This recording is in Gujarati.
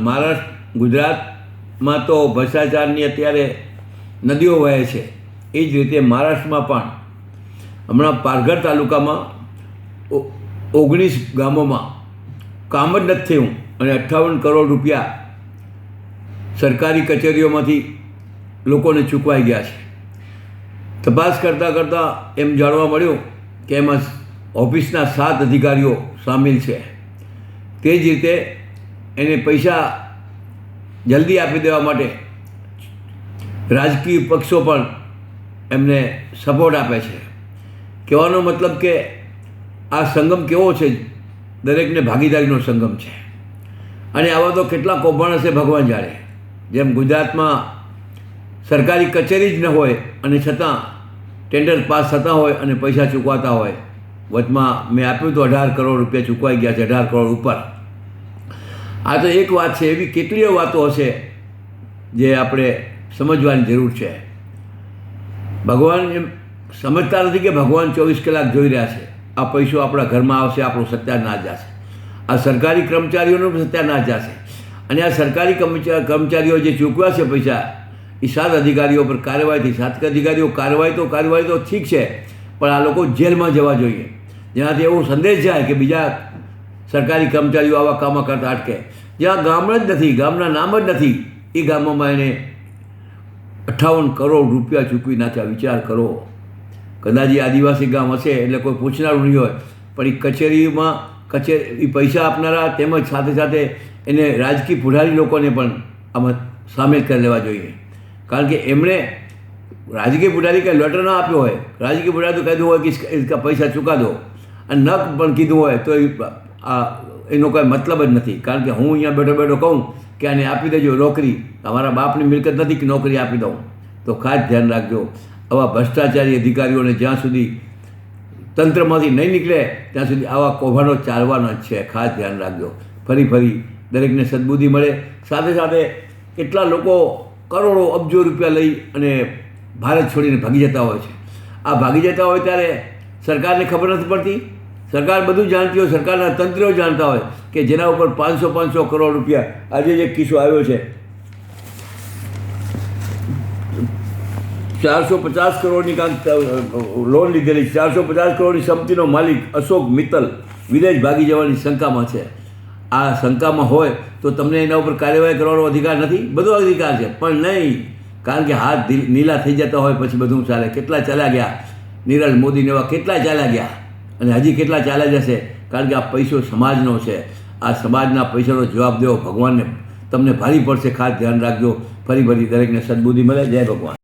મહારાષ્ટ્ર ગુજરાતમાં તો ભ્રષ્ટાચારની અત્યારે નદીઓ વહે છે. એ જ રીતે મહારાષ્ટ્રમાં પણ. હમણાં પારઘર તાલુકામાં ઓગણીસ ગામોમાં કામ જ નથી થયું અને અઠ્ઠાવન કરોડ રૂપિયા સરકારી કચેરીઓમાંથી લોકોને ચૂકવાઈ ગયા છે. તપાસ કરતાં કરતાં એમ જાણવા મળ્યું કે એમાં ઓફિસના સાત અધિકારીઓ સામેલ છે. તે જ રીતે એને પૈસા જલ્દી આપી દેવા માટે રાજકીય પક્ષો પણ એમને સપોર્ટ આપે છે. કહેવાનો મતલબ કે આ સંગમ કેવો છે? દરેકને ભાગીદારીનો સંગમ છે. અને આવા તો કેટલા કૌભાંડ હશે ભગવાન જાણે. જેમ ગુજરાતમાં સરકારી કચેરી જ ન હોય અને છતાં ટેન્ડર પાસ થતા હોય અને પૈસા ચૂકવાતા હોય. વચમાં મેં આપ્યું તો અઢાર કરોડ રૂપિયા ચૂકવાઈ ગયા છે, અઢાર કરોડ ઉપર. આ તો એક વાત છે, એવી કેટલીય વાતો હશે જે આપણે સમજવાની જરૂર છે. ભગવાન એમ સમજતા નથી કે ભગવાન ચોવીસ કલાક જોઈ રહ્યા છે. આ પૈસો આપણા ઘરમાં આવશે, આપણો સત્યાનાશ જશે. આ સરકારી કર્મચારીઓનો સત્યાનાશ જશે. અને આ સરકારી કર્મચારીઓ જે ચૂકવ્યા છે પૈસા, એ સાત અધિકારીઓ પર કાર્યવાહી થઈ સાત અધિકારીઓ કાર્યવાહી તો કાર્યવાહી તો ઠીક છે, પણ આ લોકો જેલમાં જવા જોઈએ. જેનાથી એવો સંદેશ જાય કે બીજા સરકારી કર્મચારીઓ આવા કામો કરતા અટકે. જ્યાં ગામડા જ નથી, ગામના નામ જ નથી, એ ગામોમાં એને અઠ્ઠાવન કરોડ રૂપિયા ચૂકવી નાખ્યા. વિચાર કરો. કદાચ એ આદિવાસી ગામ હશે, એટલે કોઈ પૂછનારું નહીં હોય. પણ એ કચેરીમાં કચેરી પૈસા આપનારા તેમજ સાથે સાથે એને રાજકીય પુઢારી લોકોને પણ આમાં સામેલ કરી લેવા જોઈએ. કારણ કે એમણે રાજકીય પુઢારી કંઈ લેટર ના આપ્યો હોય. રાજકીય પુઢારી તો કીધું હોય કે પૈસા ચૂકા દો. અને ન પણ કીધું હોય તો એ આ એનો કોઈ મતલબ જ નથી. કારણ કે હું અહીંયા બેઠો બેઠો કહું કે આને આપી દેજો નોકરી. તમારા બાપની મિલકત નથી કે નોકરી આપી દઉં. તો ખાસ ધ્યાન રાખજો. આવા ભ્રષ્ટાચારી અધિકારીઓને જ્યાં સુધી તંત્રમાંથી નહીં નીકળે, ત્યાં સુધી આવા કૌભાંડો ચાલવાના જ છે. ખાસ ધ્યાન રાખજો. ફરી ફરી દરેકને સદબુદ્ધિ મળે. સાથે સાથે કેટલા લોકો કરોડો અબજો રૂપિયા લઈ અને ભારત છોડીને ભાગી જતા હોય છે. આ ભાગી જતા હોય ત્યારે સરકારને ખબર નથી પડતી? સરકાર બધું જાણતી હોય, સરકારના તંત્રીઓ જાણતા હોય કે જેના ઉપર પાંચસો પાંચસો કરોડ રૂપિયા આજે જે કિસ્સો આવ્યો છે. ચારસો પચાસ કરોડની કાંક લોન લીધેલી ચારસો પચાસ કરોડની સંપત્તિનો માલિક અશોક મિત્તલ વિદેશ ભાગી જવાની શંકામાં છે. આ શંકામાં હોય તો તમને એના ઉપર કાર્યવાહી કરવાનો અધિકાર નથી? બધો અધિકાર છે, પણ નહીં. કારણ કે હાથ નીલા થઈ જતા હોય પછી બધું ચાલે. કેટલા ચાલ્યા ગયા? નીરજ મોદીને એવા કેટલા ચાલ્યા ગયા? અને હજી કેટલા ચાલ્યા જશે કારણ કે આ પૈસો સમાજનો છે. આ સમાજના પૈસાનો જવાબ દેવો ભગવાનને. તમને ભારી પડશે, ખાસ ધ્યાન રાખજો. ફરી ફરી દરેકને સદબુદ્ધિ મળે. જય ભગવાન.